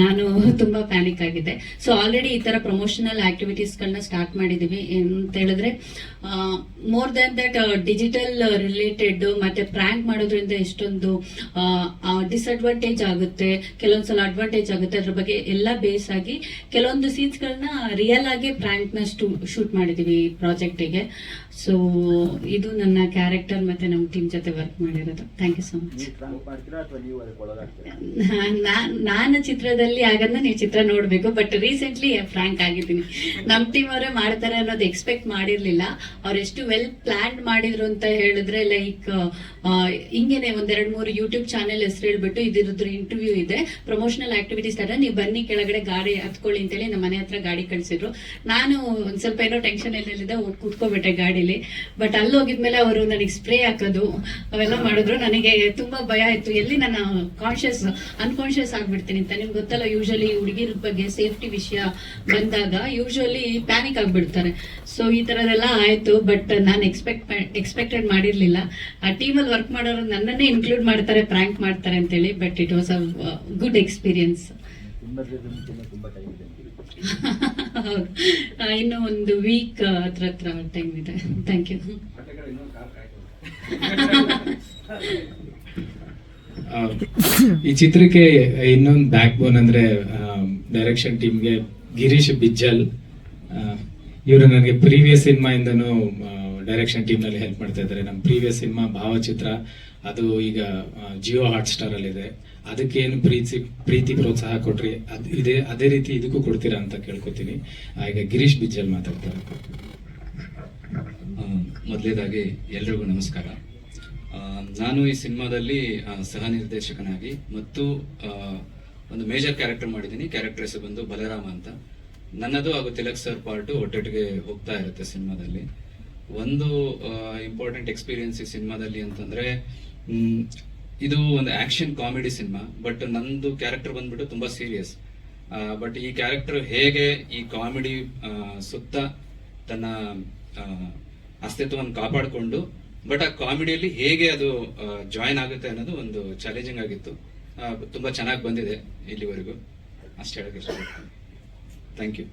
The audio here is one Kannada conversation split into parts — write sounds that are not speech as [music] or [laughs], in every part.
ನಾನು [laughs] ತುಂಬಾ ಪ್ಯಾನಿಕ್ ಆಗಿದ್ದೆ. ಸೊ ಆಲ್ರೆಡಿ ಈ ತರ ಪ್ರಮೋಷನಲ್ ಆಕ್ಟಿವಿಟೀಸ್ಗಳನ್ನ ಸ್ಟಾರ್ಟ್ ಮಾಡಿದೀವಿ ಅಂತ ಹೇಳಿದ್ರೆ more than that digital related ಮತ್ತೆ ಪ್ರ್ಯಾಂಕ್ ಮಾಡೋದ್ರಿಂದ ಎಷ್ಟೊಂದು ಡಿಸ್ಅಡ್ವಾಂಟೇಜ್ ಆಗುತ್ತೆ, ಕೆಲವೊಂದ್ಸಲ ಅಡ್ವಾಂಟೇಜ್ ಆಗುತ್ತೆ. ಅದ್ರ ಬಗ್ಗೆ ಎಲ್ಲ ಬೇಸ್ ಆಗಿ ಕೆಲವೊಂದು ಸೀನ್ಸ್ ಗಳನ್ನ ರಿಯಲ್ ಆಗಿ ಪ್ರ್ಯಾಂಕ್ನ ಶೂಟ್ ಮಾಡಿದೀವಿ ಈ ಪ್ರಾಜೆಕ್ಟಿಗೆ ಸೊ ಇದು ನನ್ನ ಕ್ಯಾರೆಕ್ಟರ್ ಮತ್ತೆ ನಮ್ಮ ಟೀಮ್ ಜೊತೆ ವರ್ಕ್ ಮಾಡಿರೋದು. ಥ್ಯಾಂಕ್ ಯು ಸೊ ಮಚ್ ನಾನ್- ಚಿತ್ರದಲ್ಲಿ ಆಗನ್ನ ನೀವು ಚಿತ್ರ ನೋಡಬೇಕು ಬಟ್ ರೀಸೆಂಟ್ಲಿ ಫ್ರಾಂಕ್ ಆಗಿದ್ದೀನಿ. ನಮ್ಮ ಟೀಮ್ ಅವರೇ ಮಾಡ್ತಾರೆ ಅನ್ನೋದು ಎಕ್ಸ್ಪೆಕ್ಟ್ ಮಾಡಿರ್ಲಿಲ್ಲ. ಅವ್ರು ಎಷ್ಟು ವೆಲ್ ಪ್ಲಾನ್ ಮಾಡಿದ್ರು ಅಂತ ಹೇಳಿದ್ರೆ ಲೈಕ್ ಹಿಂಗೇನೆ ಒಂದೆರಡು ಮೂರು ಯೂಟ್ಯೂಬ್ ಚಾನೆಲ್ ಹೆಸರು ಹೇಳ್ಬಿಟ್ಟು ಇದ್ರದ್ರ ಇಂಟರ್ವ್ಯೂ ಇದೆ. ಪ್ರಮೋಷನಲ್ ಆಕ್ಟಿವಿಟೀಸ್ ತರ ನೀವು ಬನ್ನಿ ಕೆಳಗಡೆ ಗಾಡಿ ಹತ್ಕೊಳ್ಳಿ ಅಂತೇಳಿ ನಮ್ಮ ಮನೆ ಹತ್ರ ಗಾಡಿ ಕಳಿಸಿದ್ರು. ನಾನು ಒಂದ್ ಸ್ವಲ್ಪ ಏನೋ ಟೆನ್ಷನ್ ಎಲ್ಲೆಲ್ಲಿದೆ ಕೂತ್ಕೋಬಿಟ್ಟೆ ಕೂತ್ಕೋಬಿಟ್ಟೆ ಗಾಡಿಲಿ ಬಟ್ ಅಲ್ಲಿ ಹೋಗಿದ್ಮೇಲೆ ಅವರು ನನಗೆ ಸ್ಪ್ರೇ ಹಾಕೋದು, ಅವೆಲ್ಲ ಮಾಡಿದ್ರು. ನನಗೆ ತುಂಬಾ ಭಯ ಇತ್ತು ಎಲ್ಲಿ ನನ್ನ ಕಾನ್ಶಿಯಸ್ ಅನ್ಕಾನ್ಶಿಯಸ್ ಆಗ್ಬಿಡ್ತೀನಿ ಅಂತ ನಿಮ್ಗೆ ಗೊತ್ತಲ್ಲ ಯೂಶಲಿ ಹುಡುಗಿರ ಬಗ್ಗೆ ಸೇಫ್ಟಿ ವಿಷಯ ಬಂದಾಗ ಯೂಶಲಿ ಪ್ಯಾನಿಕ್ ಆಗ್ಬಿಡ್ತಾರೆ. ಸೊ ಈ ತರದೆಲ್ಲ ಆಯ್ತು. ಬಟ್ ನಾನು ಎಕ್ಸ್ಪೆಕ್ಟ್ ಎಕ್ಸ್ಪೆಕ್ಟೆಡ್ ಮಾಡಿರ್ಲಿಲ್ಲ. ಆ ಟೀಮಲ್ಲಿ ವರ್ಕ್ ಮಾಡೋರು ನನ್ನನ್ನೇ ಇನ್ಕ್ಲೂಡ್ ಮಾಡ್ತಾರೆ ಪ್ರ್ಯಾಂಕ್ ಮಾಡ್ತಾರೆ ಅಂತೇಳಿ. But it was a good experience ಇನ್ನು ಒಂದು ವೀಕ್ ಹತ್ರ ಹತ್ರ ಟೈಮ್ ಇದೆ. ಥ್ಯಾಂಕ್ ಯು ಈ ಚಿತ್ರಕ್ಕೆ ಇನ್ನೊಂದು ಬ್ಯಾಕ್ ಬೋನ್ ಅಂದ್ರೆ ಡೈರೆಕ್ಷನ್ ಟೀಮ್ಗೆ ಗಿರೀಶ್ ಬಿಜ್ಜಲ್. ಇವರು ನನಗೆ ಪ್ರೀವಿಯಸ್ ಸಿನಿಮಾ ಇಂದನು ಡೈರೆಕ್ಷನ್ ಟೀಮ್ನಲ್ಲಿ ಹೆಲ್ಪ್ ಮಾಡ್ತಾ ಇದ್ದಾರೆ. ನಮ್ಮ ಪ್ರೀವಿಯಸ್ ಸಿನಿಮಾ ಭಾವಚಿತ್ರ, ಅದು ಈಗ ಜಿಯೋ ಹಾಟ್ ಸ್ಟಾರ್ ಅಲ್ಲಿ ಇದೆ. ಅದಕ್ಕೆ ಏನು ಪ್ರೀತಿ ಪ್ರೀತಿ ಪ್ರೋತ್ಸಾಹ ಕೊಟ್ರಿ, ಅದು ಇದೇ, ಅದೇ ರೀತಿ ಇದಕ್ಕೂ ಕೊಡ್ತೀರಾ ಅಂತ ಕೇಳ್ಕೊತೀನಿ. ಈಗ ಗಿರೀಶ್ ಬಿಜ್ಜಲ್ ಮಾತಾಡ್ತಾರೆ. ಮೊದಲೇದಾಗಿ ಎಲ್ರಿಗೂ ನಮಸ್ಕಾರ. ನಾನು ಈ ಸಿನಿಮಾದಲ್ಲಿ ಸಹ ನಿರ್ದೇಶಕನಾಗಿ ಮತ್ತು ಒಂದು ಮೇಜರ್ ಕ್ಯಾರೆಕ್ಟರ್ ಮಾಡಿದ್ದೀನಿ. ಕ್ಯಾರೆಕ್ಟರ್ ಹೆಸರು ಬಂದು ಬಲರಾಮ ಅಂತ. ನನ್ನದು ಹಾಗೂ ತಿಲಕ್ ಸರ್ ಪಾರ್ಟು ಒಟ್ಟೊಟ್ಟಿಗೆ ಹೋಗ್ತಾ ಇರುತ್ತೆ ಸಿನಿಮಾದಲ್ಲಿ. ಒಂದು ಇಂಪಾರ್ಟೆಂಟ್ ಎಕ್ಸ್ಪೀರಿಯನ್ಸ್ ಈ ಸಿನಿಮಾದಲ್ಲಿ ಅಂತಂದ್ರೆ ಇದು ಒಂದು ಆಕ್ಷನ್ ಕಾಮಿಡಿ ಸಿನಿಮಾ ಬಟ್ ನಂದು ಕ್ಯಾರೆಕ್ಟರ್ ಬಂದ್ಬಿಟ್ಟು ತುಂಬಾ ಸೀರಿಯಸ್ ಬಟ್ ಈ ಕ್ಯಾರೆಕ್ಟರ್ ಹೇಗೆ ಈ ಕಾಮಿಡಿ ಸುತ್ತ ತನ್ನ ಅಸ್ತಿತ್ವವನ್ನು ಕಾಪಾಡಿಕೊಂಡು ಬಟ್ ಆ ಕಾಮಿಡಿಯಲ್ಲಿ ಹೇಗೆ ಅದು ಜಾಯಿನ್ ಆಗುತ್ತೆ ಅನ್ನೋದು ಒಂದು ಚಾಲೆಂಜಿಂಗ್ ಆಗಿತ್ತು. ತುಂಬಾ ಚೆನ್ನಾಗಿ ಬಂದಿದೆ ಇಲ್ಲಿವರೆಗೂ. ಅಷ್ಟೇ ಹೇಳಕ್ಕೆ ಇಷ್ಟಪಡ್ತೀನಿ. ಥ್ಯಾಂಕ್ ಯು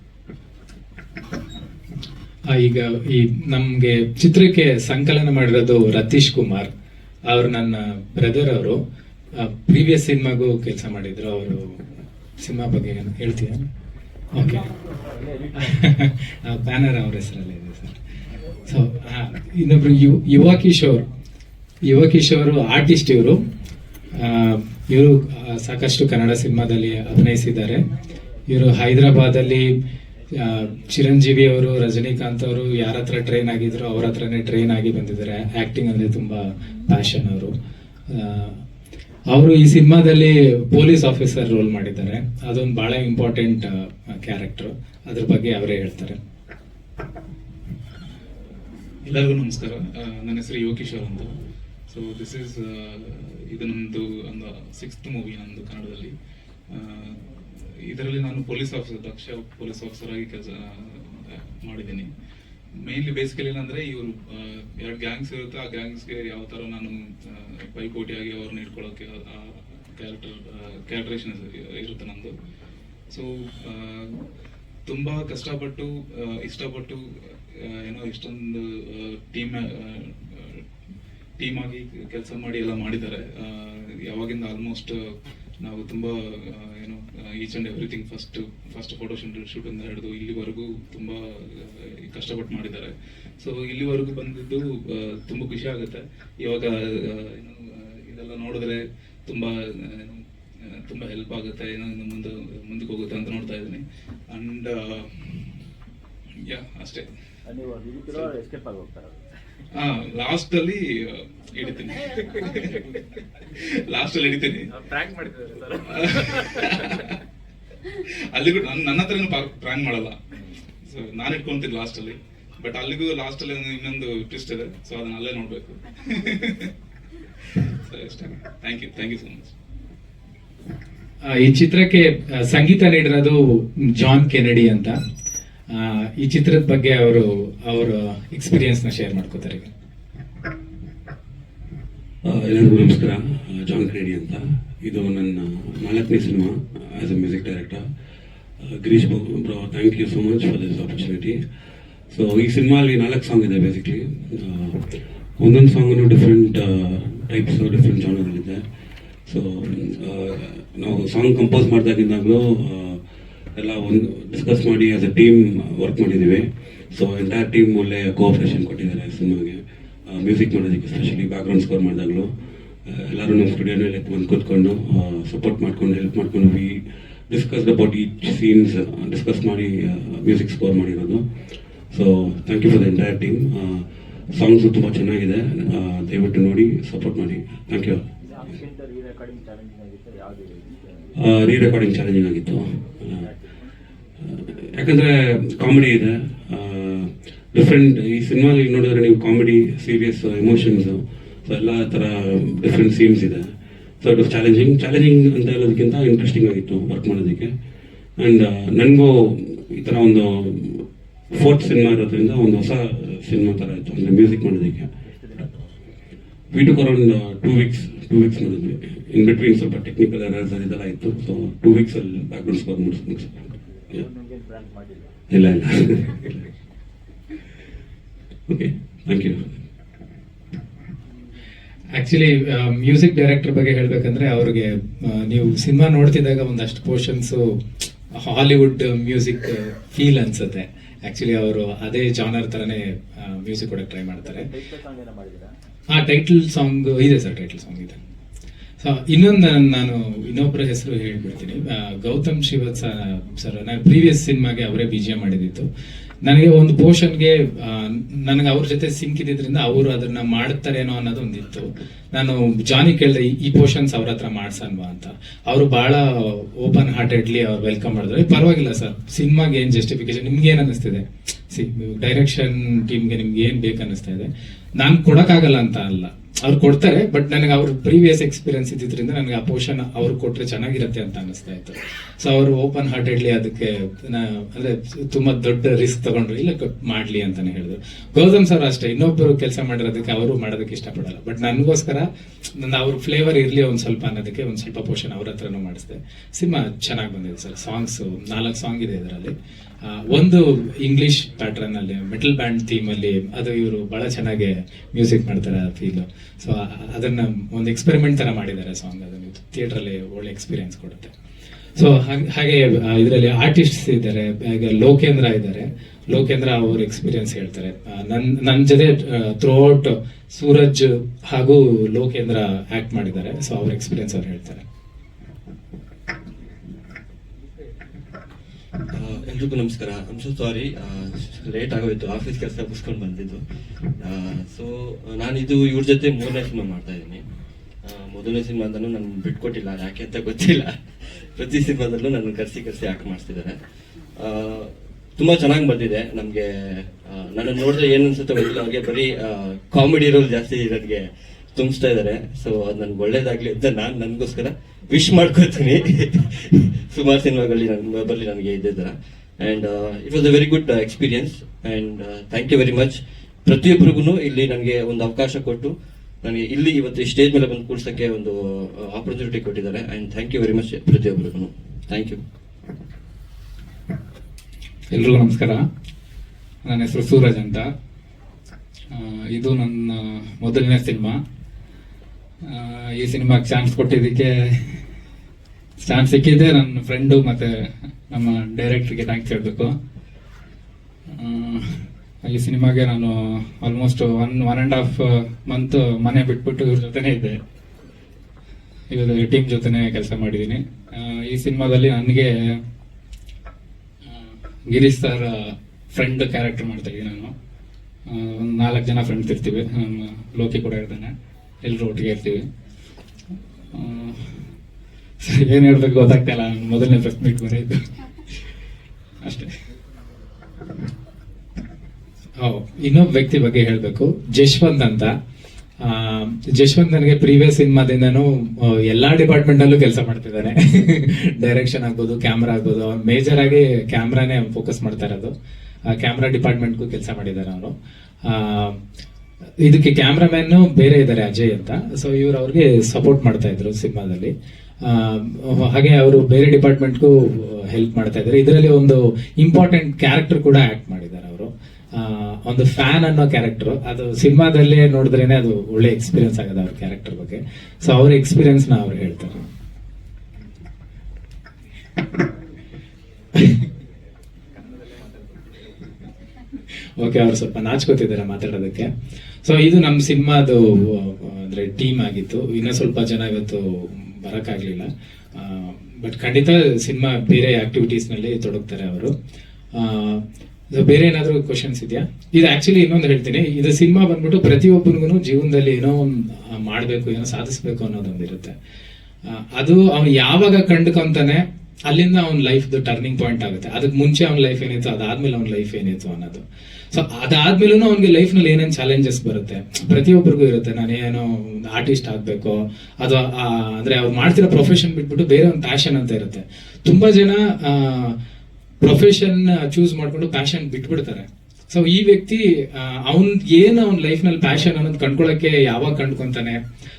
ಈಗ ಈ ನಮ್ಗೆ ಚಿತ್ರಕ್ಕೆ ಸಂಕಲನ ಮಾಡಿರೋದು ರತೀಶ್ ಕುಮಾರ್. ಅವರು ನನ್ನ ಬ್ರದರ್ ಅವರು. ಪ್ರೀವಿಯಸ್ ಸಿನಿಮಾಗೂ ಕೆಲಸ ಮಾಡಿದ್ರು. ಅವರು ಸಿನಿಮಾ ಬಗ್ಗೆ ಹೇಳ್ತೀಯ ಓಕೆ ಬ್ಯಾನರ್ ಅವ್ರ ಹೆಸರಲ್ಲೇ ಇದೆ ಸರ್. ಸೊ ಇನ್ನೊಬ್ರು ಯು, ಯುವ ಕಿಶೋರ್. ಯುವ ಕಿಶೋರ್ ಆರ್ಟಿಸ್ಟ್ ಇವರು. ಇವರು ಸಾಕಷ್ಟು ಕನ್ನಡ ಸಿನಿಮಾದಲ್ಲಿ ಅಭಿನಯಿಸಿದ್ದಾರೆ. ಇವರು ಹೈದರಾಬಾದಲ್ಲಿ ಚಿರಂಜೀವಿ ಅವರು, ರಜನಿಕಾಂತ್ ಅವರು ಯಾರ ಹತ್ರ ಟ್ರೈನ್ ಆಗಿದ್ರು ಅವ್ರ ಹತ್ರನೇ ಟ್ರೈನ್ ಆಗಿ ಬಂದಿದ್ದಾರೆ. ಆಕ್ಟಿಂಗ್ ಅಂದ್ರೆ ತುಂಬಾ ಪ್ಯಾಷನ್ ಅವರು. ಅವರು ಈ ಸಿನಿಮಾದಲ್ಲಿ ಪೊಲೀಸ್ ಆಫೀಸರ್ ರೋಲ್ ಮಾಡಿದ್ದಾರೆ. ಅದೊಂದು ಬಹಳ ಇಂಪಾರ್ಟೆಂಟ್ ಕ್ಯಾರೆಕ್ಟರ್ ಅದ್ರ ಬಗ್ಗೆ ಅವರೇ ಹೇಳ್ತಾರೆ. ಎಲ್ಲರಿಗೂ ನಮಸ್ಕಾರ. ನನ್ನ ಹೆಸರು ಯೋಗೀಶ್ವರ್ ಅಂತ. ಸೊ ದಿಸ್ ಈಸ್ ಇದು ನಮ್ಮದು ಒಂದು ಸಿಕ್ಸ್ತ್ ಮೂವಿ ನಮ್ಮದು ಕನ್ನಡದಲ್ಲಿ. ಇದರಲ್ಲಿ ನಾನು ಪೊಲೀಸ್ ಆಫೀಸರ್, ದಕ್ಷ ಪೊಲೀಸ್ ಆಫೀಸರ್ ಆಗಿ ಕೆಲಸ ಮಾಡಿದ್ದೀನಿ. ಮೇನ್ಲಿ ಬೇಸಿಕಲಿ ಏನಂದ್ರೆ ಇವರು ಎರಡು ಗ್ಯಾಂಗ್ಸ್ ಇರುತ್ತೆ. ಆ ಗ್ಯಾಂಗ್ಸ್ಗೆ ಯಾವ ಥರ ನಾನು ಪೈಪೋಟಿ ಪೈಪೋಟಿಯಾಗಿ ಅವ್ರನ್ನ ಇಟ್ಕೊಳ್ಳೋಕೆ ಕ್ಯಾರೆಕ್ಟರ್ ಕ್ಯಾರೆಕ್ಟರೇಷನ್ ಇರುತ್ತೆ ನಂದು ಸೊ ತುಂಬಾ ಕಷ್ಟಪಟ್ಟು ಇಷ್ಟಪಟ್ಟು ಏನೋ ಇಷ್ಟೊಂದು ಟೀಮ್ ಟೀಮ್ ಆಗಿ ಕೆಲಸ ಮಾಡಿ ಎಲ್ಲ ಮಾಡಿದ್ದಾರೆ. ಯಾವಾಗಿಂದ ಆಲ್ಮೋಸ್ಟ್ ನಾವು ತುಂಬ ಏನು each and everything first first photo shoot ಶೂಟಿಂದ ಹಿಡಿದು ಇಲ್ಲಿವರೆಗೂ ತುಂಬ ಕಷ್ಟಪಟ್ಟು ಮಾಡಿದ್ದಾರೆ. ಸೊ ಇಲ್ಲಿವರೆಗೂ ಬಂದಿದ್ದು ತುಂಬ ಖುಷಿ ಆಗುತ್ತೆ. ಇವಾಗ ಏನು ಇದೆಲ್ಲ ನೋಡಿದ್ರೆ ತುಂಬ ತುಂಬಾ ಹೆಲ್ಪ್ ಆಗುತ್ತೆ ಏನೋ ಇನ್ನು ಮುಂದೆ ಮುಂದಕ್ಕೆ ಹೋಗುತ್ತೆ ಅಂತ ನೋಡ್ತಾ ಇದ್ದೀನಿ. ಅಂಡ್ ಯಾ ಅಷ್ಟೇ. ಲಾಸ್ಟ್ ಅಲ್ಲಿ ಹಿಡಿತೀನಿ ಲಾಸ್ಟ್ ಅಲ್ಲಿ ಹಿಡಿತೀನಿ ಪ್ರ್ಯಾಂಕ್ ಮಾಡಿದ್ದಾರೆ ಸರ್. [laughs] ಅಲ್ಲಿಗೂ ನನ್ನ ನನ್ನ ಹತ್ರನೂ ಪ್ರ್ಯಾಂಕ್ ಮಾಡಲ್ಲ. ಸೊ ನಾನು ಇಟ್ಕೊಂತೀನಿ ಲಾಸ್ಟ್ ಅಲ್ಲಿ ಬಟ್ ಅಲ್ಲಿಗೂ ಲಾಸ್ಟ್ ಅಲ್ಲಿ ಇನ್ನೊಂದು ಟ್ವಿಸ್ಟ್ ಇದೆ. ಸೊ ಅದನ್ನ ಅಲ್ಲೇ ನೋಡ್ಬೇಕು. Thank you thank you so much ಆ, ಈ ಚಿತ್ರಕ್ಕೆ ಸಂಗೀತ ನೀಡಿರೋದು ಜಾನ್ ಕೆನಡಿ ಅಂತ. ಈ ಚಿತ್ರದ ಬಗ್ಗೆ ಅವರು, ಅವರ ಎಕ್ಸ್ಪೀರಿಯನ್ಸ್ನ ಶೇರ್ ಮಾಡ್ಕೋತಾರೆ ಈಗ. ಎಲ್ಲರಿಗೂ ನಮಸ್ಕಾರ. ಜಾನ್ ಕ್ರೇಡಿ ಅಂತ. ಇದು ನನ್ನ ನಾಲ್ಕನೇ cinema as a music director Girish bro thank you so much for this opportunity. So ಈ ಸಿನಿಮಾಲಿ ನಾಲ್ಕು ಸಾಂಗ್ ಇದೆ ಬೇಸಿಕ್ಲಿ ಒಂದೊಂದು ಸಾಂಗು ಡಿಫ್ರೆಂಟ್ ಟೈಪ್ಸ್ ಡಿಫ್ರೆಂಟ್ ಜಾನರಲ್ಲಿದೆ ಸೊ ನಾವು ಸಾಂಗ್ ಕಂಪೋಸ್ ಮಾಡಿದಾಗಿಂದಾಗಲೂ ಎಲ್ಲ ಒಂದು ಡಿಸ್ಕಸ್ ಮಾಡಿ ಆಸ್ ಎ ಟೀಮ್ ವರ್ಕ್ ಮಾಡಿದ್ದೀವಿ. ಸೊ ಎಂಟೈರ್ ಟೀಮ್ ಒಳ್ಳೆ ಕೋಆಪ್ರೇಷನ್ ಕೊಟ್ಟಿದ್ದಾರೆ ಸಿನಿಮಾಗೆ. ಮ್ಯೂಸಿಕ್ ಮಾಡೋದಕ್ಕೆ ಸ್ಪೆಷಲಿ ಬ್ಯಾಕ್ಗ್ರೌಂಡ್ ಸ್ಕೋರ್ ಮಾಡಿದಾಗಲೂ. ಎಲ್ಲರೂ ನಮ್ಮ ಸ್ಟುಡಿಯೋನಲ್ಲಿ ಬಂದು ಕೂತ್ಕೊಂಡು ಸಪೋರ್ಟ್ ಮಾಡ್ಕೊಂಡು ಹೆಲ್ಪ್ ಮಾಡ್ಕೊಂಡು we discussed about each scenes discuss ಮಾಡಿ ಮ್ಯೂಸಿಕ್ ಸ್ಕೋರ್ ಮಾಡಿರೋದು. So thank you for the entire team songs ತುಂಬ ಚೆನ್ನಾಗಿದೆ. ದಯವಿಟ್ಟು ನೋಡಿ ಸಪೋರ್ಟ್ ಮಾಡಿ. Thank you re recording challenging ಆಗಿತ್ತು ಯಾವುದು ರೀ ರೆಕಾರ್ಡಿಂಗ್ ಚಾಲೆಂಜಿಂಗ್ ಆಗಿತ್ತು ಆ, ಯಾಕಂದರೆ ಕಾಮಿಡಿ ಇದೆ. ಡಿಫ್ರೆಂಟ್ ಈ ಸಿನಿಮಾಲಿ ನೋಡಿದ್ರೆ ನೀವು ಕಾಮಿಡಿ ಸೀರಿಯಸ್ ಎಮೋಷನ್ಸು ಸೊ ಎಲ್ಲ ಥರ ಡಿಫ್ರೆಂಟ್ ಸೀನ್ಸ್ ಇದೆ. So it was challenging challenging ಅಂತ ಹೇಳೋದಕ್ಕಿಂತ ಇಂಟ್ರೆಸ್ಟಿಂಗ್ ಆಗಿತ್ತು ವರ್ಕ್ ಮಾಡೋದಕ್ಕೆ. ಆ್ಯಂಡ್ ನನಗೂ ಈ ಥರ ಒಂದು ಫೋರ್ತ್ ಸಿನಿಮಾ ಇರೋದ್ರಿಂದ ಒಂದು ಹೊಸ ಸಿನಿಮಾ ಥರ ಇತ್ತು ಅಂದರೆ ಮ್ಯೂಸಿಕ್ ಮಾಡೋದಕ್ಕೆ. We to around two weeks two weeks ಮಾಡಿದ್ವಿ ಇನ್ ಬಿಟ್ವೀನ್ ಸ್ವಲ್ಪ ಟೆಕ್ನಿಕಲ್ ಎರರ್ಸ್ ಇದೆಲ್ಲ ಇತ್ತು ಸೊ ಟೂ ವೀಕ್ಸ್ ಅಲ್ಲಿ ಬ್ಯಾಕ್ಗ್ರೌಂಡ್ ಸ್ಕೋರ್ ಮುಗಿಸ್ ಮುಗಿಸ್ಬೇಕು ಇಲ್ಲ ಇಲ್ಲ. Okay thank you actually music director ಬಗ್ಗೆ ಹೇಳ್ಬೇಕಂದ್ರೆ ಅವ್ರಿಗೆ ನೀವು ಸಿನಿಮಾ ನೋಡ್ತಿದ್ದಾಗ ಒಂದಷ್ಟು ಪೋರ್ಷನ್ಸು ಹಾಲಿವುಡ್ ಮ್ಯೂಸಿಕ್ ಫೀಲ್ ಅನ್ಸುತ್ತೆ. ಆ್ಯಕ್ಚುಲಿ ಅವರು ಅದೇ ಜಾನರ್ ತರನೇ ಮ್ಯೂಸಿಕ್ ಕೊಡಕ್ಕೆ ಟ್ರೈ ಮಾಡ್ತಾರೆ. ಆ ಟೈಟಲ್ ಸಾಂಗ್ ಇದೆ ಸರ್ ಟೈಟಲ್ ಸಾಂಗ್ ಇದೆ. ಇನ್ನೊಂದು ನಾನು- ನಾನು ಇನ್ನೊಬ್ಬರ ಹೆಸರು ಹೇಳ್ಬಿಡ್ತೀನಿ. ಗೌತಮ್ ಶಿವತ್ ಸರ್ ನಾನು ಪ್ರೀವಿಯಸ್ ಸಿನಿಮಾಗೆ ಅವರೇ ಬಿ ಜಿ ಎಂ ಮಾಡಿದಿತ್ತು. ನನಗೆ ಒಂದು ಪೋರ್ಷನ್ಗೆ ನನಗೆ ಅವ್ರ ಜೊತೆ ಸಿಂಕ್ ಇದ್ದಿದ್ರಿಂದ ಅವರು ಅದನ್ನ ಮಾಡ್ತಾರೇನೋ ಅನ್ನೋದು ಒಂದಿತ್ತು. ನಾನು ಜಾನಿ ಕೇಳಿದೆ, ಈ- ಈ ಪೋರ್ಷನ್ಸ್ ಅವ್ರ ಹತ್ರ ಮಾಡ್ಸಲ್ವಾ ಅಂತ. ಅವರು ಬಹಳ ಓಪನ್ ಹಾರ್ಟೆಡ್ಲಿ ಅವ್ರು ವೆಲ್ಕಮ್ ಮಾಡಿದ್ರು. ಪರವಾಗಿಲ್ಲ ಸರ್. ಸಿನಿಮಾಗೆ ಏನ್ ಜಸ್ಟಿಫಿಕೇಶನ್ ನಿಮ್ಗೆ ಏನ್ ಅನಿಸ್ತಿದೆ ಸಿ ಡೈರೆಕ್ಷನ್ ಟೀಮ್ಗೆ ನಿಮ್ಗೆ ಏನ್ ಬೇಕನ್ನಿಸ್ತಾ ಇದೆ? ನಾನು ಕೊಡಕ್ಕಾಗಲ್ಲ ಅಂತ ಅಲ್ಲ. ಅವ್ರು ಕೊಡ್ತಾರೆ ಬಟ್ ನನಗೆ ಅವ್ರ ಪ್ರೀವಿಯಸ್ ಎಕ್ಸ್ಪೀರಿಯನ್ಸ್ ಇದ್ದಿದ್ರಿಂದ ನನಗೆ ಆ ಪೋರ್ಷನ್ ಅವ್ರು ಕೊಟ್ಟರೆ ಚೆನ್ನಾಗಿರತ್ತೆ ಅಂತ ಅನಿಸ್ತಾ ಇತ್ತು. ಸೊ ಅವರು ಓಪನ್ ಹಾರ್ಟೆಡ್ಲಿ ಅದಕ್ಕೆ ಅಂದ್ರೆ ತುಂಬಾ ದೊಡ್ಡ ರಿಸ್ಕ್ ತಗೊಂಡ್ರು, ಇಲ್ಲ ಮಾಡ್ಲಿ ಅಂತಾನೆ ಹೇಳಿದ್ರು. ಗೌತಮ್ ಸರ್ ಅಷ್ಟೇ ಇನ್ನೊಬ್ಬರು ಕೆಲಸ ಮಾಡಿರೋದಕ್ಕೆ ಅವರು ಮಾಡೋದಕ್ಕೆ ಇಷ್ಟಪಡಲ್ಲ. ಬಟ್ ನನಗೋಸ್ಕರ ನನ್ನ ಅವ್ರ ಫ್ಲೇವರ್ ಇರಲಿ ಒಂದು ಸ್ವಲ್ಪ ಅನ್ನೋದಕ್ಕೆ ಒಂದು ಸ್ವಲ್ಪ ಪೋರ್ಷನ್ ಅವ್ರ ಹತ್ರನೂ ಮಾಡಿಸಿದೆ. ಸಿನಿಮಾ ಚೆನ್ನಾಗಿ ಬಂದಿದೆ ಸರ್ ಸಾಂಗ್ಸ್ ನಾಲ್ಕು ಸಾಂಗ್ ಇದೆ ಇದರಲ್ಲಿ. ಒಂದು ಇಂಗ್ಲಿಷ್ ಪ್ಯಾಟ್ರನ್ ಅಲ್ಲಿ ಮೆಟಲ್ ಬ್ಯಾಂಡ್ ಥೀಮ್ ಅಲ್ಲಿ ಅದು ಇವರು ಬಹಳ ಚೆನ್ನಾಗಿ ಮ್ಯೂಸಿಕ್ ಮಾಡ್ತಾರೆ ಫೀಲ್ ಸೊ ಅದನ್ನ ಒಂದು ಎಕ್ಸ್ಪೆರಿಮೆಂಟ್ ತರ ಮಾಡಿದ್ದಾರೆ ಸಾಂಗ್ ಅದನ್ನು. ಥಿಯೇಟರ್ ಅಲ್ಲಿ ಒಳ್ಳೆ ಎಕ್ಸ್ಪೀರಿಯನ್ಸ್ ಕೊಡುತ್ತೆ. ಸೊ ಹಾಗೆ ಇದರಲ್ಲಿ ಆರ್ಟಿಸ್ಟ್ಸ್ ಇದ್ದಾರೆ ಈಗ ಲೋಕೇಂದ್ರ ಇದ್ದಾರೆ. ಲೋಕೇಂದ್ರ ಅವ್ರ ಎಕ್ಸ್ಪೀರಿಯನ್ಸ್ ಹೇಳ್ತಾರೆ. ಆ, ನನ್ ನನ್ನ ಜೊತೆ ಥ್ರೂ ಔಟ್ ಸೂರಜ್ ಹಾಗೂ ಲೋಕೇಂದ್ರ ಆಕ್ಟ್ ಮಾಡಿದ್ದಾರೆ. ಸೊ ಅವ್ರ ಎಕ್ಸ್ಪೀರಿಯನ್ಸ್ ಅವ್ರು ಹೇಳ್ತಾರೆ. ಎಲ್ರಿಗೂ ನಮಸ್ಕಾರ. ಐಮ್ ಸೊ ಸಾರಿ ಲೇಟ್ ಆಗೋಯ್ತು. ಆಫೀಸ್ ಕೆಲಸ ಮುಗಿಸ್ಕೊಂಡು ಬಂದಿದ್ದು. ಸೊ ನಾನಿದು ಇವ್ರ ಜೊತೆ ಮೂರನೇ ಸಿನಿಮಾ ಮಾಡ್ತಾ ಇದ್ದೀನಿ. ಮೊದಲನೇ ಸಿನಿಮಾದಲ್ಲೂ ನಾನು ಬಿಟ್ಕೊಟ್ಟಿಲ್ಲ. ಯಾಕೆ ಅಂತ ಗೊತ್ತಿಲ್ಲ. ಪ್ರತಿ ಸಿನಿಮಾದಲ್ಲೂ ನನ್ನ ಕರ್ಸಿ ಕರ್ಸಿ ಯಾಕೆ ಮಾಡಿಸ್ತಿದ್ದಾರೆ. ತುಂಬಾ ಚೆನ್ನಾಗಿ ಬಂದಿದೆ. ನಮಗೆ ನನ್ನ ನೋಡಿದ್ರೆ ಏನು ಅನ್ಸುತ್ತೆ ಗೊತ್ತಿಲ್ಲ. ಅವ್ರಿಗೆ ಬರೀ ಕಾಮಿಡಿ ರೋಲ್ ಜಾಸ್ತಿ ನನಗೆ ತುಂಬಿಸ್ತಾ ಇದ್ದಾರೆ ಸೊ ಅದು ನನ್ಗೆ ಒಳ್ಳೇದಾಗ್ಲಿ ಅಂತ ನಾನು ನನಗೋಸ್ಕರ ವಿಶ್ ಮಾಡ್ಕೊತೀನಿ. [laughs] ಸುಮಾರು ಸಿನಿಮಾಗಳಲ್ಲಿ ನನ್ನ ಬರಲಿ ನನಗೆ ಇದ್ದಿದ್ದರ and it was a very good experience and thank you very much ಪ್ರತಿಯೊಬ್ಬರಿಗೂ ಇಲ್ಲಿ ನನಗೆ ಒಂದು ಅವಕಾಶ ಕೊಟ್ಟು, ನನಗೆ ಇಲ್ಲಿ ಇವತ್ತು ಸ್ಟೇಜ್ ಮೇಲೆ ಬಂದು ಕೂಡ್ಸೋಕ್ಕೆ ಒಂದು ಆಪರ್ಚುನಿಟಿ ಕೊಟ್ಟಿದ್ದಾರೆ. And thank you very much ಪ್ರತಿಯೊಬ್ಬರಿಗೂ ಥ್ಯಾಂಕ್ ಯು ಎಲ್ರಿಗೂ ನಮಸ್ಕಾರ. ನನ್ನ ಹೆಸರು ಸೂರಜ್ ಅಂತ. ಇದು ನನ್ನ ಮೊದಲನೇ ಸಿನಿಮಾ. ಈ ಸಿನಿಮಾಗೆ ಚಾನ್ಸ್ ಕೊಟ್ಟಿದ್ದಕ್ಕೆ ಚಾನ್ಸ್ ಸಿಕ್ಕಿದೆ ನನ್ನ ಫ್ರೆಂಡು ಮತ್ತೆ ನಮ್ಮ ಡೈರೆಕ್ಟ್ರಿಗೆ ಥ್ಯಾಂಕ್ಸ್ ಹೇಳಬೇಕು. ಈ ಸಿನಿಮಾಗೆ ನಾನು almost one one and half month ಮನೆ ಬಿಟ್ಬಿಟ್ಟು ಇವ್ರ ಜೊತೆನೇ ಇದ್ದೆ. ಇವರು ಟೀಮ್ ಜೊತೆನೇ ಕೆಲಸ ಮಾಡಿದ್ದೀನಿ ಈ ಸಿನಿಮಾದಲ್ಲಿ ನನಗೆ ಗಿರೀಶ್ ಸರ್ ಫ್ರೆಂಡ್ ಕ್ಯಾರೆಕ್ಟರ್ ಮಾಡ್ತಾ ಇದ್ದೀನಿ ನಾನು. ಒಂದು ನಾಲ್ಕು ಜನ ಫ್ರೆಂಡ್ಸ್ ಇರ್ತೀವಿ. ಲೋಕಿ ಕೂಡ ಇರ್ತಾನೆ. ಎಲ್ಲರೂ ಒಟ್ಟಿಗೆ ಇರ್ತೀವಿ. [laughs] ಏನು ಹೇಳ್ಬೇಕು ಗೊತ್ತಾಗ್ತಾ ಇಲ್ಲ ಮೊದಲನೇ ಪ್ರಶ್ನೆ ಬರೆಯಿದ್ದು ಅಷ್ಟೇ. ಇನ್ನೊಬ್ಬ ವ್ಯಕ್ತಿ ಬಗ್ಗೆ ಹೇಳ್ಬೇಕು. ಜಶ್ವಂತ್ ಅಂತ. ಜಶ್ವಂತ್ ನನಗೆ ಪ್ರೀವಿಯಸ್ ಸಿನಿಮಾದಿಂದನೂ ಎಲ್ಲಾ ಡಿಪಾರ್ಟ್ಮೆಂಟ್ ಅಲ್ಲೂ ಕೆಲಸ ಮಾಡ್ತಿದ್ದಾನೆ. [laughs] ಡೈರೆಕ್ಷನ್ ಆಗ್ಬೋದು ಕ್ಯಾಮ್ರಾ ಆಗ್ಬೋದು. ಮೇಜರ್ ಆಗಿ ಕ್ಯಾಮ್ರಾನೇ ಫೋಕಸ್ ಮಾಡ್ತಾ ಇರೋದು. ಕ್ಯಾಮ್ರಾ ಡಿಪಾರ್ಟ್ಮೆಂಟ್ಗೂ ಕೆಲಸ ಮಾಡಿದ್ದಾರೆ ಅವರು. ಇದಕ್ಕೆ ಕ್ಯಾಮ್ರಾಮ್ಯಾನ್ ಬೇರೆ ಇದ್ದಾರೆ ಅಜಯ್ ಅಂತ. ಸೊ ಇವ್ರು ಅವ್ರಿಗೆ ಸಪೋರ್ಟ್ ಮಾಡ್ತಾ ಇದ್ರು ಸಿನಿಮಾದಲ್ಲಿ. ಹಾಗೆ ಅವರು ಬೇರೆ ಡಿಪಾರ್ಟ್ಮೆಂಟ್ಗೂ ಹೆಲ್ಪ್ ಮಾಡ್ತಾ ಇದ್ದಾರೆ. ಇದರಲ್ಲಿ ಒಂದು ಇಂಪಾರ್ಟೆಂಟ್ ಕ್ಯಾರೆಕ್ಟರ್ ಕೂಡ ಆಕ್ಟ್ ಮಾಡಿದ್ದಾರೆ ಅವರು. ಒಂದು ಫ್ಯಾನ್ ಅನ್ನೋ ಕ್ಯಾರೆಕ್ಟರ್ ಅದು ಸಿನಿಮಾದಲ್ಲೇ ನೋಡಿದ್ರೇನೆ ಅದು ಒಳ್ಳೆ ಎಕ್ಸ್ಪೀರಿಯನ್ಸ್ ಆಗೋದು ಅವ್ರ ಕ್ಯಾರೆಕ್ಟರ್ ಬಗ್ಗೆ. ಸೊ ಅವ್ರ ಎಕ್ಸ್ಪೀರಿಯನ್ಸ್ನ ಅವ್ರು ಹೇಳ್ತಾರೆ. ಓಕೆ ಅವ್ರು ಸ್ವಲ್ಪ ನಾಚ್ಕೋತಿದ್ದಾರೆ ಮಾತಾಡೋದಕ್ಕೆ. ಸೊ ಇದು ನಮ್ಮ ಸಿನಿಮಾದು ಅಂದ್ರೆ ಟೀಮ್ ಆಗಿತ್ತು. ಇನ್ನೂ ಸ್ವಲ್ಪ ಜನ ಇವತ್ತು ಬರೋಕ್ಕಾಗಲಿಲ್ಲ. ಬಟ್ ಖಂಡಿತ ಸಿನಿಮಾ ಬೇರೆ ಆಕ್ಟಿವಿಟೀಸ್ನಲ್ಲಿ ತೊಡಗ್ತಾರೆ ಅವರು. ಬೇರೆ ಏನಾದರೂ ಕ್ವಶನ್ಸ್ ಇದೆಯಾ? ಇದು ಆ್ಯಕ್ಚುಲಿ ಇನ್ನೊಂದು ಹೇಳ್ತೀನಿ. ಇದು ಸಿನಿಮಾ ಬಂದ್ಬಿಟ್ಟು ಪ್ರತಿಯೊಬ್ಬನಿಗೂ ಜೀವನದಲ್ಲಿ ಏನೋ ಒಂದು ಮಾಡಬೇಕು, ಏನೋ ಸಾಧಿಸಬೇಕು ಅನ್ನೋದೊಂದು ಇರುತ್ತೆ ಅದು ಅವ್ನು ಯಾವಾಗ ಕಂಡುಕೊಂತಾನೆ ಅಲ್ಲಿಂದ ಅವ್ನ ಲೈಫ್ ಟರ್ನಿಂಗ್ ಪಾಯಿಂಟ್ ಆಗುತ್ತೆ. ಅದಕ್ಕೆ ಮುಂಚೆ ಅವ್ನ ಲೈಫ್ ಏನಿತ್ತು, ಅದಾದ್ಮೇಲೆ ಅವ್ನ ಲೈಫ್ ಏನಿತ್ತು ಅನ್ನೋದು. ಸೊ ಅದಾದ್ಮೇಲೂ ಅವ್ನಿಗೆ ಲೈಫ್ನಲ್ಲಿ ಏನೇನು ಚಾಲೆಂಜಸ್ ಬರುತ್ತೆ? ಪ್ರತಿಯೊಬ್ಬರಿಗೂ ಇರುತ್ತೆ. ನಾನು ಏನೋ ಆರ್ಟಿಸ್ಟ್ ಆಗಬೇಕು ಅಥವಾ ಅಂದ್ರೆ ಅವ್ರು ಮಾಡ್ತಿರೋ ಪ್ರೊಫೆಷನ್ ಬಿಟ್ಬಿಟ್ಟು ಬೇರೆ ಒಂದು ಪ್ಯಾಷನ್ ಅಂತ ಇರುತ್ತೆ. ತುಂಬಾ ಜನ ಪ್ರೊಫೆಷನ್ ಚೂಸ್ ಮಾಡ್ಕೊಂಡು ಪ್ಯಾಷನ್ ಬಿಟ್ಬಿಡ್ತಾರೆ. ಸೊ ಈ ವ್ಯಕ್ತಿ ಅವನ್ ಏನು ಅವ್ನ ಲೈಫ್ನಲ್ಲಿ ಪ್ಯಾಷನ್ ಅನ್ನೋದು ಕಂಡ್ಕೊಳಕ್ಕೆ ಯಾವಾಗ ಕಂಡ್ಕೊಂತಾನೆ?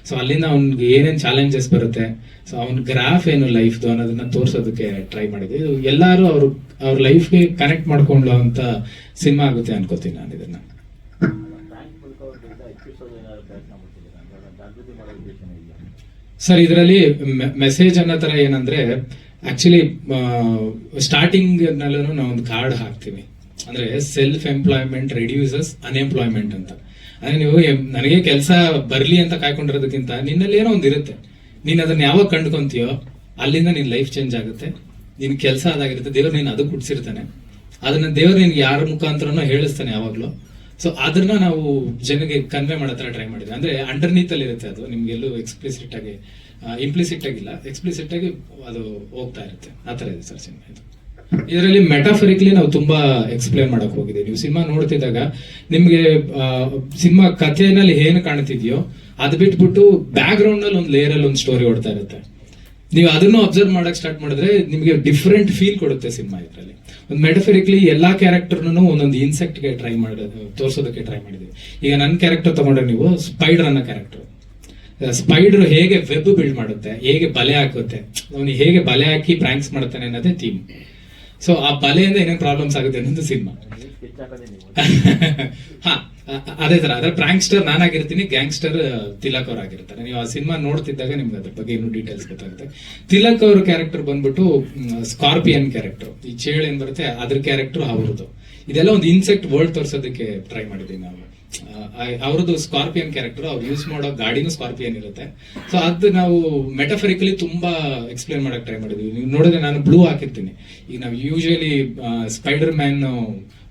ಸೊ ಅಲ್ಲಿಂದ ಅವ್ನಿಗೆ ಏನೇನ್ ಚಾಲೆಂಜಸ್ ಬರುತ್ತೆ? ಸೊ ಅವ್ನ ಗ್ರಾಫ್ ಏನು ಲೈಫ್ದು ಅನ್ನೋದನ್ನ ತೋರ್ಸೋದಕ್ಕೆ ಟ್ರೈ ಮಾಡಿದ್ವಿ. ಎಲ್ಲಾರು ಅವ್ರ ಅವ್ರ ಲೈಫ್ಗೆ ಕನೆಕ್ಟ್ ಮಾಡ್ಕೊಳ್ಳೋ ಅಂತ ಸಿನಿಮಾ ಆಗುತ್ತೆ ಅನ್ಕೋತೀನಿ ನಾನು ಇದನ್ನ. ಸರ್, ಇದರಲ್ಲಿ ಮೆಸೇಜ್ ಅನ್ನೋ ಥರ ಏನಂದ್ರೆ ಆಕ್ಚುಲಿ ಸ್ಟಾರ್ಟಿಂಗ್ ನಾವೊಂದು ಕಾರ್ಡ್ ಹಾಕ್ತೀವಿ. ಅಂದ್ರೆ ಸೆಲ್ಫ್ ಎಂಪ್ಲಾಯ್ಮೆಂಟ್ ರೆಡ್ಯೂಸಸ್ ಅನ್ಎಂಪ್ಲಾಯ್ಮೆಂಟ್ ಅಂತ. ಅಂದ್ರೆ ನೀವು ನನಗೆ ಕೆಲಸ ಬರಲಿ ಅಂತ ಕಾಯ್ಕೊಂಡಿರೋದಕ್ಕಿಂತ ನಿನ್ನಲ್ಲಿ ಏನೋ ಒಂದು ಇರುತ್ತೆ. ನೀನ್ ಅದನ್ನ ಯಾವಾಗ ಕಂಡ್ಕೊಂತೀಯೋ ಅಲ್ಲಿಂದ ನಿನ್ ಲೈಫ್ ಚೇಂಜ್ ಆಗುತ್ತೆ. ನಿನ್ ಕೆಲಸ ಅದಾಗಿರುತ್ತೆ. ದೇವ್ರು ನೀನು ಅದು ಕುಡ್ಸಿರ್ತಾನೆ ಅದನ್ನ ದೇವ್ರು ನಿನ್ಗೆ ಯಾರ ಮುಖಾಂತರನೋ ಹೇಳಿಸ್ತಾನೆ ಯಾವಾಗಲೂ. ಸೊ ಅದನ್ನ ನಾವು ಜನಗೆ ಕನ್ವೆ ಮಾಡೋ ಟ್ರೈ ಮಾಡಿದ್ವಿ. ಅಂದ್ರೆ ಅಂಡರ್ನೀತಲ್ಲಿ ಇರುತ್ತೆ ಅದು. ನಿಮ್ಗೆಲ್ಲೂ ಎಕ್ಸ್ಪ್ಲಿಸಿಟ್ ಆಗಿ ಇಂಪ್ಲಿಸಿಟ್ ಆಗಿಲ್ಲ. ಎಕ್ಸ್ಪ್ಲಿಸಿಟ್ ಆಗಿ ಅದು ಹೋಗ್ತಾ ಇರುತ್ತೆ. ಆ ಥರ ಇದೆ ಸರ್ ಸಿನಿಮಾ ಇದು. ಇದರಲ್ಲಿ ಮೆಟಾಫರಿಕ್ಲಿ ನಾವು ತುಂಬಾ ಎಕ್ಸ್ಪ್ಲೇನ್ ಮಾಡಕ್ ಹೋಗಿದೆ ನೀವು ಸಿನಿಮಾ ನೋಡ್ತಿದ್ದಾಗ ನಿಮ್ಗೆ ಸಿನಿಮಾ ಕಥೆನಲ್ಲಿ ಏನು ಕಾಣ್ತಿದ್ಯೋ ಅದ್ ಬಿಟ್ಬಿಟ್ಟು ಬ್ಯಾಕ್ ಗ್ರೌಂಡ್ನಲ್ಲಿ ಒಂದು ಲೇಯರ್ ಅಲ್ಲಿ ಒಂದು ಸ್ಟೋರಿ ಓಡ್ತಾ ಇರುತ್ತೆ. ನೀವು ಅದನ್ನು ಅಬ್ಸರ್ವ್ ಮಾಡಕ್ ಸ್ಟಾರ್ಟ್ ಮಾಡಿದ್ರೆ ನಿಮಗೆ ಡಿಫ್ರೆಂಟ್ ಫೀಲ್ ಕೊಡುತ್ತೆ ಸಿನಿಮಾ ಇದರಲ್ಲಿ. ಒಂದು ಮೆಟಫರಿಕ್ಲಿ ಎಲ್ಲಾ ಕ್ಯಾರೆಕ್ಟರ್ನು ಒಂದೊಂದು ಇನ್ಸೆಕ್ಟ್ಗೆ ಟ್ರೈ ಮಾಡೋದು ತೋರ್ಸೋದಕ್ಕೆ ಟ್ರೈ ಮಾಡಿದ್ವಿ ಈಗ ನನ್ನ ಕ್ಯಾರೆಕ್ಟರ್ ತಗೊಂಡ್ರೆ ನೀವು ಸ್ಪೈಡರ್ ಅನ್ನೋ ಕ್ಯಾರೆಕ್ಟರ್ ಸ್ಪೈಡರ್ ಹೇಗೆ ವೆಬ್ ಬಿಲ್ಡ್ ಮಾಡುತ್ತೆ, ಹೇಗೆ ಬಲೆ ಹಾಕುತ್ತೆ, ಅವನಿಗೆ ಹೇಗೆ ಬಲೆ ಹಾಕಿ ಪ್ರಾಂಕ್ಸ್ ಮಾಡ್ತಾನೆ ಅನ್ನೋದೇ ಥೀಮ್ ಸೊ ಆ ಬಲೆಯಿಂದ ಏನೇನು ಪ್ರಾಬ್ಲಮ್ಸ್ ಆಗುತ್ತೆ ಅನ್ನೋದು ಸಿನಿಮಾ. [laughs] ಹಾ ಅದೇ ತರ. ಅದ್ರ ಪ್ರಾಂಕ್ಸ್ಟರ್ ನಾನಾಗಿರ್ತೀನಿ ಗ್ಯಾಂಗ್ಸ್ಟರ್ ತಿಲಕ್ ಅವ್ರು ಆಗಿರ್ತಾರೆ ನೀವು ಆ ಸಿನಿಮಾ ನೋಡ್ತಿದ್ದಾಗ ನಿಮ್ಗೆ ಅದ್ರ ಬಗ್ಗೆ ಇನ್ನೂ ಡೀಟೇಲ್ಸ್ ಗೊತ್ತಾಗುತ್ತೆ. ತಿಲಕ್ ಅವ್ರ ಕ್ಯಾರೆಕ್ಟರ್ ಬಂದ್ಬಿಟ್ಟು ಸ್ಕಾರ್ಪಿಯನ್ ಕ್ಯಾರೆಕ್ಟರ್ ಈ ಚೇಳು ಏನ್ ಬರುತ್ತೆ, ಅದ್ರ ಕ್ಯಾರೆಕ್ಟರ್ ಅವ್ರದ್ದು. ಇದೆಲ್ಲ ಒಂದು ಇನ್ಸೆಕ್ಟ್ ವರ್ಲ್ಡ್ ತೋರ್ಸೋದಕ್ಕೆ ಟ್ರೈ ಮಾಡಿದ್ದೀನಿ ನಾವು. ಅವ್ರದ್ದು ಸ್ಕಾರ್ಪಿಯನ್ ಕ್ಯಾರೆಕ್ಟರ್ ಅವ್ರು ಯೂಸ್ ಮಾಡೋ ಗಾಡಿನೂ ಸ್ಕಾರ್ಪಿಯನ್ ಇರುತ್ತೆ. ಸೊ ಅದು ನಾವು ಮೆಟಫರಿಕಲಿ ತುಂಬಾ ಎಕ್ಸ್ಪ್ಲೇನ್ ಮಾಡಕ್ ಟ್ರೈ ಮಾಡಿದ್ವಿ. ನೀವು ನೋಡಿದ್ರೆ ನಾನು ಬ್ಲೂ ಹಾಕಿರ್ತೀನಿ. ಈಗ ನಾವು ಯೂಶಲಿ ಸ್ಪೈಡರ್ ಮ್ಯಾನ್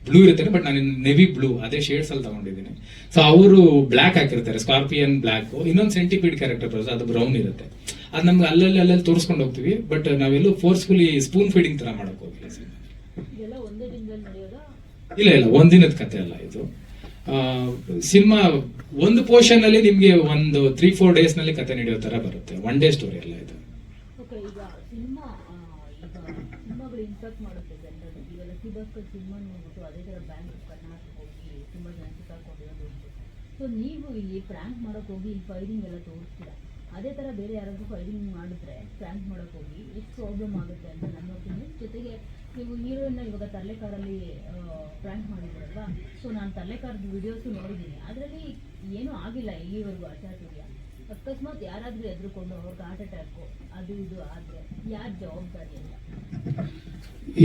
ಬ್ಲೂ ಇರುತ್ತೆ ಬಟ್ ನಾನು ನೆವಿ ಬ್ಲೂ ಅದೇ ಶೇಡ್ಸ್ ಅಲ್ಲಿ ತಗೊಂಡಿದ್ದೀನಿ. ಸೊ ಅವರು ಬ್ಲಾಕ್ ಹಾಕಿರ್ತಾರೆ ಸ್ಕಾರ್ಪಿಯನ್ ಬ್ಲಾಕ್ ಇನ್ನೊಂದು ಸೆಂಟಿಪೀಡ್ ಕ್ಯಾರೆಕ್ಟರ್ ಬರುತ್ತೆ ಅದು ಬ್ರೌನ್ ಇರುತ್ತೆ. ಅದು ನಮ್ಗೆ ಅಲ್ಲಲ್ಲಿ ಅಲ್ಲಲ್ಲಿ ತೋರಿಸ್ಕೊಂಡು ಹೋಗ್ತೀವಿ ಬಟ್ ನಾವೆಲ್ಲೂ ಫೋರ್ಸ್ಫುಲಿ ಸ್ಪೂನ್ ಫೀಡಿಂಗ್ ತರ ಮಾಡಕ್ ಹೋಗಿಲ್ಲ ಇಲ್ಲ ಇಲ್ಲ ಒಂದಿನದ ಕತೆ ಅಲ್ಲ ಇದು. ಸಿನಿಮಾ ಒಂದು ಪೋರ್ಷನ್ ಅಲ್ಲಿ ನಿಮ್ಗೆ ಒಂದು ತ್ರೀ ಫೋರ್ ಡೇಸ್ನಲ್ಲಿ ಕತೆ ನಡೆಯೋ ತರ ಬರುತ್ತೆ. ಒನ್ ಡೇ ಸ್ಟೋರಿ ಅಲ್ಲ ಇದು. ನೀವು ಇಲ್ಲಿ ಪ್ರ್ಯಾಂಕ್ ಮಾಡೋಕೆ ಹೋಗಿ ಫೈರಿಂಗ್ ಎಲ್ಲ ತೋರಿಸ್ತೀರಾ? ಅದೇ ತರ ಬೇರೆ ಯಾರಾದ್ರೂ ಫೈರಿಂಗ್ ಮಾಡಿದ್ರೆ ಪ್ರ್ಯಾಂಕ್ ಮಾಡೋಕೆ ಹೋಗಿ ಎಷ್ಟು ಪ್ರಾಬ್ಲಮ್ ಆಗುತ್ತೆ ಅಂತ ನನ್ನ ಜೊತೆಗೆ ನೀವು ಹೀರೋಯಿನ್ನ ಇವಾಗ ತರ್ಲೆಕಾರಲ್ಲಿ ಪ್ರ್ಯಾಂಕ್ ಮಾಡಿದ್ರಲ್ವಾ? ಸೊ ನಾನು ತರ್ಲೆಕಾರದ ವಿಡಿಯೋಸು ನೋಡಿದ್ದೀನಿ ಅದರಲ್ಲಿ ಏನೂ ಆಗಿಲ್ಲ ಇಲ್ಲಿವರೆಗೂ ಅಚಾತುರ್ಯ ಅಕಸ್ಮಾತ್ ಯಾರಾದರೂ ಎದ್ರುಕೊಂಡು ಅವ್ರಿಗೆ ಹಾರ್ಟ್ ಅಟ್ಯಾಕು ಅದು ಇದು ಆದರೆ ಯಾರು ಜವಾಬ್ದಾರಿ ಅಲ್ಲ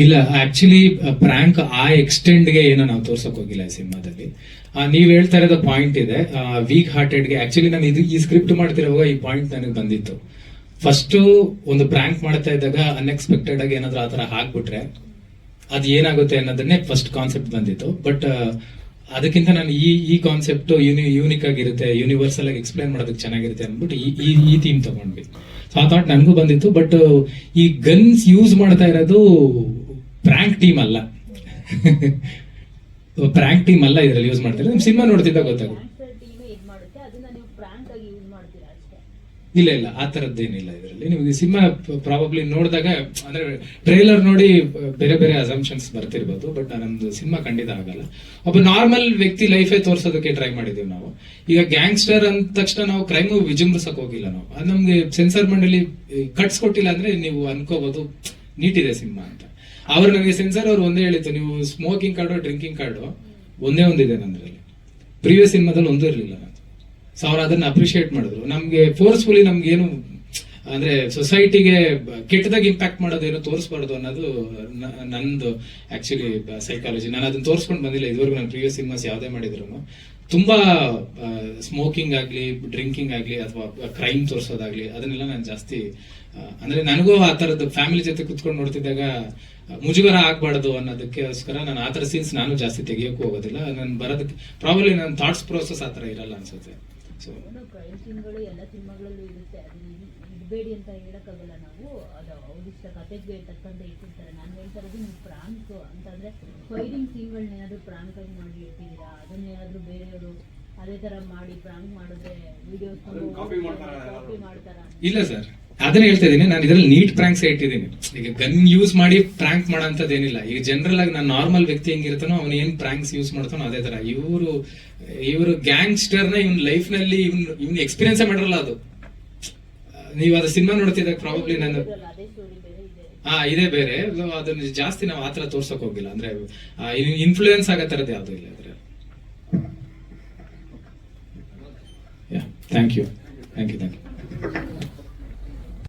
ಇಲ್ಲ ಆಕ್ಚುಲಿ ಪ್ರ್ಯಾಂಕ್ ಆ ಎಕ್ಸ್ಟೆಂಡ್ಗೆ ಏನೋ ನಾವು ತೋರ್ಸಕ್ ಹೋಗಿಲ್ಲ ಸಿನಿಮಾದಲ್ಲಿ. ನೀವ್ ಹೇಳ್ತಾ ಇರೋದು ಪಾಯಿಂಟ್ ಇದೆ. ವೀಕ್ ಹಾರ್ಟೆಡ್ಗೆ ಆಕ್ಚುಲಿ ನಾನು ಇದು ಈ ಸ್ಕ್ರಿಪ್ಟ್ ಮಾಡ್ತಿರುವಾಗ ಈ ಪಾಯಿಂಟ್ ನನಗೆ ಬಂದಿತ್ತು. ಫಸ್ಟ್ ಒಂದು ಪ್ರ್ಯಾಂಕ್ ಮಾಡ್ತಾ ಇದ್ದಾಗ ಅನ್ಎಕ್ಸ್ಪೆಕ್ಟೆಡ್ ಆಗಿ ಆ ಆತರ ಹಾಕ್ಬಿಟ್ರೆ ಅದು ಏನಾಗುತ್ತೆ ಅನ್ನೋದನ್ನೇ ಫಸ್ಟ್ ಕಾನ್ಸೆಪ್ಟ್ ಬಂದಿತ್ತು. ಬಟ್ ಅದಕ್ಕಿಂತ ನಾನು ಈ ಈ ಕಾನ್ಸೆಪ್ಟ್ ಯೂನಿ ಯೂನಿಕ್ ಆಗಿರುತ್ತೆ ಯೂನಿವರ್ಸಲ್ ಆಗಿ ಎಕ್ಸ್ಪ್ಲೈನ್ ಮಾಡೋದಕ್ಕೆ ಚೆನ್ನಾಗಿರುತ್ತೆ ಅಂದ್ಬಿಟ್ಟು ಈ ಈ ಈ ಥೀಮ್ ತಗೊಂಡ್ವಿ. ಸೊ ಆ ಥಾಟ್ ನನಗೂ ಬಂದಿತ್ತು ಬಟ್ ಈ ಗನ್ಸ್ ಯೂಸ್ ಮಾಡ್ತಾ ಇರೋದು ಪ್ರ್ಯಾಂಕ್ ಟೀಮ್ ಅಲ್ಲ. [laughs] ಪ್ರ್ಯಾಂಕ್ ಟೀಮ್ ಅಲ್ಲ ಇದರಲ್ಲಿ ಯೂಸ್ ಮಾಡ್ತಾರೆ ಸಿನಿಮಾ ನೋಡ್ತಿದ್ದಾಗ ಗೊತ್ತಾಗುತ್ತೆ ಗ್ಯಾಂಗ್ಸ್ಟರ್ ಟೀಮೇ ಇದು ಮಾಡುತ್ತೆ ಅದನ್ನ ನೀವು ಪ್ರ್ಯಾಂಕ್ ಆಗಿ ಯೂಸ್ ಮಾಡ್ತೀರಾ ಅಷ್ಟೇ ಇಲ್ಲ ಇಲ್ಲ, ಆ ತರದ್ದೇನಿಲ್ಲ ಇದರಲ್ಲಿ. ನಿಮಗೆ ಸಿನಿಮಾ ಪ್ರಾಬಬ್ಲಿ ನೋಡಿದಾಗ, ಅಂದ್ರೆ ಟ್ರೈಲರ್ ನೋಡಿ ಬೇರೆ ಬೇರೆ ಅಸಂಪ್ಷನ್ಸ್ ಬರ್ತಿರ್ಬೋದು ಬಟ್ ನಮ್ದು ಸಿನಿಮಾ ಖಂಡಿತ ಆಗಲ್ಲ. ಒಬ್ಬ ನಾರ್ಮಲ್ ವ್ಯಕ್ತಿ ಲೈಫೇ ತೋರಿಸೋದಕ್ಕೆ ಟ್ರೈ ಮಾಡಿದೀವಿ ನಾವು. ಈಗ ಗ್ಯಾಂಗ್ಸ್ಟರ್ ಅಂದ ತಕ್ಷಣ ನಾವು ಕ್ರೈಮ್ ವಿಜೃಂಭಿಸಕ್ ಹೋಗಿಲ್ಲ ನಾವು. ಅದು ನಮ್ಗೆ ಸೆನ್ಸಾರ್ ಮಂಡಳಿ ಕಟ್ಸ್ಕೊಟ್ಟಿಲ್ಲ ಅಂದ್ರೆ ನೀವು ಅನ್ಕೋಬಹುದು ನೀಟ್ ಇದೆ ಸಿನಿಮಾ ಅಂತ. ಅವ್ರು ನನಗೆ ಸೆನ್ಸಾರ್ ಅವ್ರು ಒಂದೇ ಹೇಳಿತ್ತು ನೀವು ಸ್ಮೋಕಿಂಗ್ ಕಾರ್ಡು ಡ್ರಿಂಕಿಂಗ್ ಕಾರ್ಡು ಒಂದೇ ಒಂದಿದೆ ನಂದ್ರಲ್ಲಿ ಪ್ರೀವಿಯಸ್ ಸಿನಿಮಾದಲ್ಲಿ ಒಂದೂ ಇರಲಿಲ್ಲ ಸೊ ಅವ್ರು ಅದನ್ನ ಅಪ್ರಿಶಿಯೇಟ್ ಮಾಡಿದ್ರು. ನಮ್ಗೆ ಫೋರ್ಸ್ಫುಲಿ ನಮ್ಗೆ ಏನು ಅಂದ್ರೆ ಸೊಸೈಟಿಗೆ ಕೆಟ್ಟದಾಗಿ ಇಂಪ್ಯಾಕ್ಟ್ ಮಾಡೋದೇನು ತೋರಿಸ್ಬಾರ್ದು ಅನ್ನೋದು ನಂದು ಆಕ್ಚುಲಿ ಸೈಕಾಲಜಿ ನಾನು ಅದನ್ನ ತೋರಿಸ್ಕೊಂಡು ಬಂದಿಲ್ಲ, ಇದುವರೆಗೂ ನಾನು ಪ್ರೀವಿಯಸ್ ಸಿನಿಮಾಸ್ ಯಾವುದೇ ಮಾಡಿದ್ರು ತುಂಬಾ ಸ್ಮೋಕಿಂಗ್ ಆಗ್ಲಿ ಡ್ರಿಂಕಿಂಗ್ ಆಗ್ಲಿ, ಅಥವಾ ಕ್ರೈಮ್ ತೋರಿಸೋದಾಗ್ಲಿ, ಅದನ್ನೆಲ್ಲ ನಾನು ಜಾಸ್ತಿ ಅಂದ್ರೆ ನನಗೂ ಆ ತರದ ಫ್ಯಾಮಿಲಿ ಜೊತೆ ಕುತ್ಕೊಂಡು ನೋಡ್ತಿದ್ದಾಗ, ಮುಜುಗರ ಆಗ್ಬಾರ್ದು ಅನ್ನೋದಕ್ಕೋಸ್ಕರ ನಾನು ಆ ತರ ಸೀನ್ಸ್ ನಾನು ಜಾಸ್ತಿ ತೆಗಿಯೋಕ್ಕೂ ಹೋಗೋದಿಲ್ಲ. ನಾನು ಬರೋದಕ್ಕೆ ಪ್ರಾಬಲಿ ನನ್ನ ಥಾಟ್ಸ್ ಪ್ರೋಸೆಸ್ ಆ ತರ ಇರಲ್ಲ ಅನ್ಸುತ್ತೆ. ಸೊ ಕ್ರೈಮ್ ಸೀನ್ಗಳು ಎಲ್ಲ ಸಿನಿಮಾಗಳಲ್ಲೂ ಇರುತ್ತೆ. ಅದು ಇಡಬೇಡಿ ಅಂತ ಹೇಳಕ್ಕಾಗಲ್ಲ ನಾವು. ಅದು ಅವ್ರಿಷ್ಟ ಕತೆಗೆ ತಕ್ಕಂತೆ ಇಟ್ಟಿರ್ತಾರೆ. ನಾನು ಹೇಳ್ತಾ ಇರೋದು ನೀವು ಪ್ರಾಂಕ್ ಅಂತಂದ್ರೆ ಫೈರಿಂಗ್ ಸೀನ್ಗಳನ್ನ ಏನಾದ್ರು ಪ್ರಾಂಕ್ ಆಗಿ ಮಾಡಿ ಇಟ್ಟಿದ್ದೀರಾ ಅದನ್ನೇನಾದ್ರೂ ಬೇರೆಯವರು ಅದೇ ತರ ಮಾಡಿ ಪ್ರಾಂಕ್ ಮಾಡಿದ್ರೆ ವಿಡಿಯೋಸ್ ಕಾಪಿ ಮಾಡ್ತಾರ? ಇಲ್ಲ ಸರ್. ಅದನ್ನ ಹೇಳ್ತಾ ಇದ್ದೀನಿ. ನಾನು ಇದರಲ್ಲಿ ನೀಟ್ ಪ್ರಾಂಕ್ಸ್ ಇಟ್ಟಿದ್ದೀನಿ. ಈಗ ಗನ್ ಯೂಸ್ ಮಾಡಿ ಪ್ರಾಂಕ್ ಮಾಡೋಂಥದ್ದೇನಿಲ್ಲ ಈಗ ಜನರಲ್ ಆಗಿ ನಾನು ನಾರ್ಮಲ್ ವ್ಯಕ್ತಿ ಹೆಂಗಿರ್ತಾನೋ ಅವ್ನು ಏನ್ ಪ್ರಾಂಕ್ಸ್ ಯೂಸ್ ಮಾಡ್ತಾನೋ ಅದೇ ತರ. ಇವರು ಇವರು ಗ್ಯಾಂಗ್ಸ್ಟರ್ನ ಇವ್ನ ಲೈಫ್ನಲ್ಲಿ ಇವ್ನ ಇವ್ನ ಎಕ್ಸ್ಪೀರಿಯನ್ಸ್ ಮಾಡಿರಲ್ಲ ಅದು. ನೀವು ಅದು ಸಿನಿಮಾ ನೋಡ್ತಿದ್ದಾಗ ಪ್ರಾಬಬ್ಲಿ ನಾನು ಹಾ, ಇದೇ ಬೇರೆ. ಅದನ್ನ ಜಾಸ್ತಿ ನಾವು ಆತರ ತೋರ್ಸಕ್ ಹೋಗಿಲ್ಲ. ಅಂದ್ರೆ ಇನ್ಫ್ಲೂಯೆನ್ಸ್ ಆಗೋ ತರದ್ ಯಾವ್ದು ಇಲ್ಲ ಅದ್ರಲ್ಲಿ thank you thank you thank you